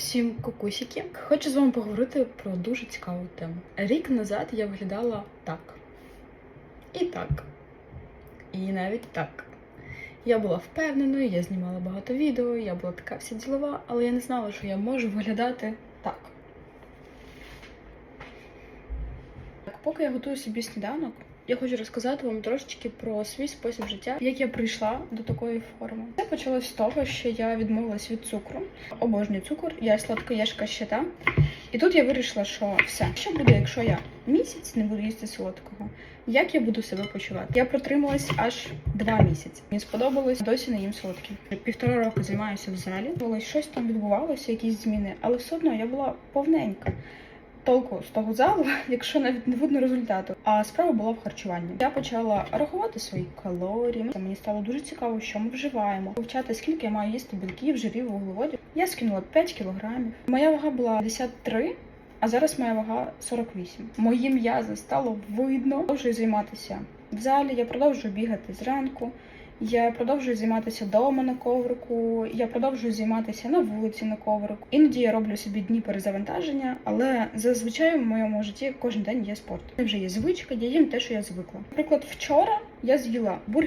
Всім кукусики. Хочу з вами поговорити про дуже цікаву тему. Рік назад я виглядала так. І так. І навіть так. Я була впевненою, я знімала багато відео, я була така вся ділова, але я не знала, що я можу виглядати. Так, поки я готую собі сніданок, я хочу розказати вам трошечки про свій спосіб життя, як я прийшла до такої форми. Це почалось з того, що я відмовилась від цукру. Обожнюю цукор, я сладкоєшка ще та. І тут я вирішила, що все, що буде, якщо я місяць не буду їсти солодкого. Як я буду себе почувати? Я протрималась аж два місяці. Мені сподобалось досі не їм солодкі. Півтора року займаюся в залі. Було щось там відбувалося, якісь зміни, але все одно я була повненька. Толку з того залу, якщо навіть не видно результату. А справа була в харчуванні. Я почала рахувати свої калорії. Мені стало дуже цікаво, що ми вживаємо. Вивчати, скільки я маю їсти білків, жирів, вуглеводів. Я скинула 5 кілограмів. Моя вага була 53, а зараз моя вага 48. Мої м'язи стало видно. Продовжую займатися в залі. Я продовжую бігати зранку. Я продовжую займатися вдома на коврику, я продовжую займатися на вулиці на коврику. Іноді я роблю собі дні перезавантаження, але зазвичай в моєму житті кожен день є спорт. Це вже є звичка, я їм те, що я звикла. Наприклад, вчора я з'їла бургер.